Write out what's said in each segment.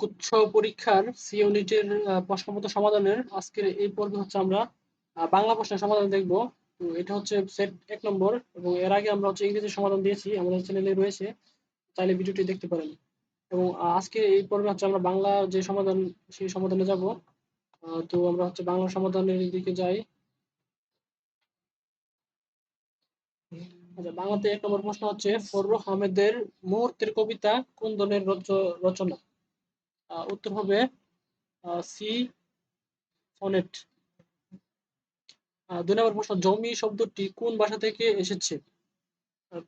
গুচ্ছ পরীক্ষার সি ইউনিটের প্রশ্নপত্র সমাধানের আজকের এই পর্বে হচ্ছে আমরা বাংলা প্রশ্নের সমাধান দেখব। তো এটা হচ্ছে সেট এক নম্বর এবং এর আগে আমরা হচ্ছে ইংরেজি সমাধান দিয়েছি, আমাদের চ্যানেলে রয়েছে, চাইলে ভিডিওটি দেখতে পারেন। এবং আজকে এই পর্বে হচ্ছে আমরা বাংলা যে সমাধান, সেই সমাধানে যাব। তো আমরা হচ্ছে বাংলা সমাধানের দিকে যাই। আচ্ছা বাংলাতে এক নম্বর প্রশ্ন হচ্ছে ফররুখ আহমেদের মুহূর্তের কবিতা কোন রচ- রচনা? উত্তর হবে সি ফনেট দুই নম্বর প্রশ্ন, জমি শব্দটি কোন ভাষা থেকে এসেছে?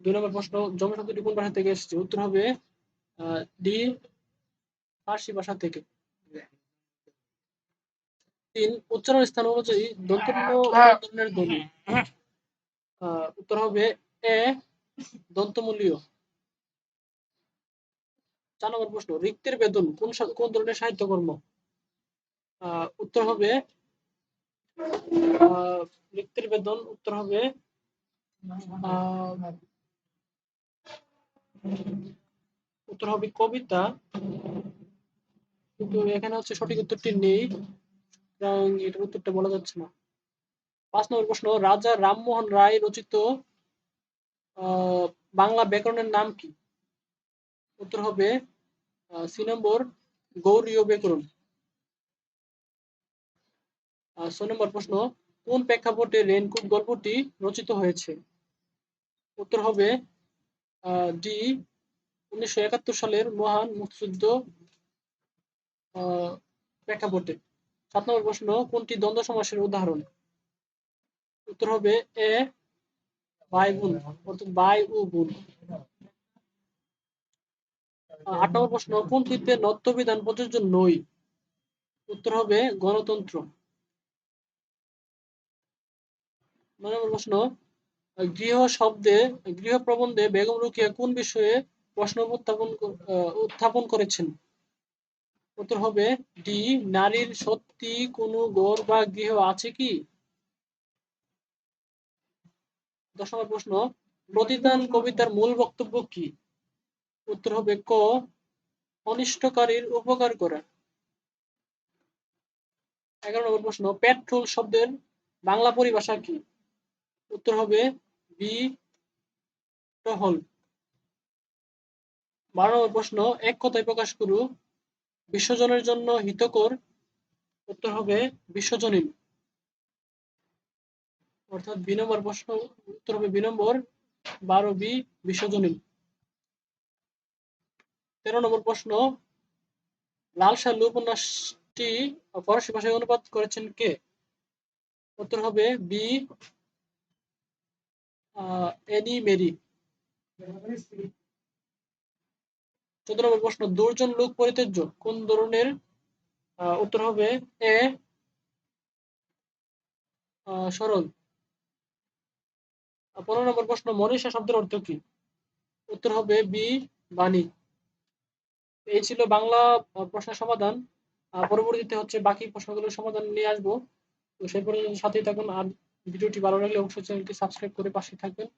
দুই নম্বর প্রশ্ন, জমি শব্দটি কোন ভাষা থেকে এসেছে? উত্তর হবে ডি, ফার্সি ভাষা থেকে। তিন উচ্চারণ স্থান অনুযায়ী দন্তন্য ধরনের ধ্বনি? উত্তর হবে দন্তমূলীয়। চার নম্বর প্রশ্ন, রিক্তের বেদন কোন কোন ধরনের সাহিত্যকর্ম? উত্তর হবে রিক্তের বেদন উত্তর হবে উত্তর হবে কবিতা। কিন্তু এখানে হচ্ছে সঠিক উত্তরটি নেই এটার উত্তরটা বলা যাচ্ছে না। পাঁচ নম্বর প্রশ্ন, রাজা রামমোহন রায় রচিত বাংলা ব্যাকরণের নাম কি? উত্তর হবে সি নম্বর গৌরীয় ব্যাকরণ। ছয় নম্বর প্রশ্ন, কোন প্রেক্ষাপটে রেনকুট গল্পটি রচিত হয়েছে? উত্তর হবে ডি, উনিশশো একাত্তর সালের মহান মুক্তিযুদ্ধ প্রেক্ষাপটে। সাত নম্বর প্রশ্ন, কোনটি দ্বন্দ্ব সমাসের উদাহরণ? উত্তর হবে, এ ভাই ও আট নম্বর প্রশ্ন, কোন তৃতীয় নত্যবিধান প্রযোজ্য নই? উত্তর হবে গণতন্ত্র। নয় প্রশ্ন, গৃহ শব্দে, গৃহ প্রবন্ধে বেগম রোকেয়া কোন বিষয়ে প্রশ্ন উত্থাপন উত্থাপন করেছেন? উত্তর হবে ডি, নারীর সত্যি কোনো ঘর বা গৃহ আছে কি? দশ নম্বর প্রশ্ন, প্রতিদান কবিতার মূল বক্তব্য কি? উত্তর হবে ক, অনিষ্টকারীর উপকার করা। এগারো নম্বর প্রশ্ন, পেট্রোল শব্দের বাংলা পরিভাষা কি? উত্তর হবে বি, টহল। বারো নম্বর প্রশ্ন, এক কথায় প্রকাশ করু বিশ্বজনের জন্য হিতকর। উত্তর হবে বিশ্বজনীন। অর্থাৎ বি নম্বর প্রশ্ন, উত্তর হবে বি নম্বর বারো বি বিশ্বজনীন। তেরো নম্বর প্রশ্ন, লাল সালু উপন্যাসটি ফরাসি ভাষায় অনুবাদ করেছেন কে? উত্তর হবে বি এনি মেরি। চোদ্দ নম্বর প্রশ্ন, দুর্জন লোক পরিত্যাজ্য, কোন ধরনের? উত্তর হবে এ সরল। পনেরো নম্বর প্রশ্ন, মনীষা শব্দের অর্থ কি? উত্তর হবে বি, বাণী। এই ছিল বাংলা প্রশ্নের সমাধান। পরবর্তীতে হচ্ছে বাকি প্রশ্নগুলোর সমাধান নিয়ে আসব। তো সেই পর্যন্ত সাথেই থাকুন, আর ভিডিওটি ভালো লাগলে অবশ্যই চ্যানেলটি সাবস্ক্রাইব করে পাশে থাকবেন।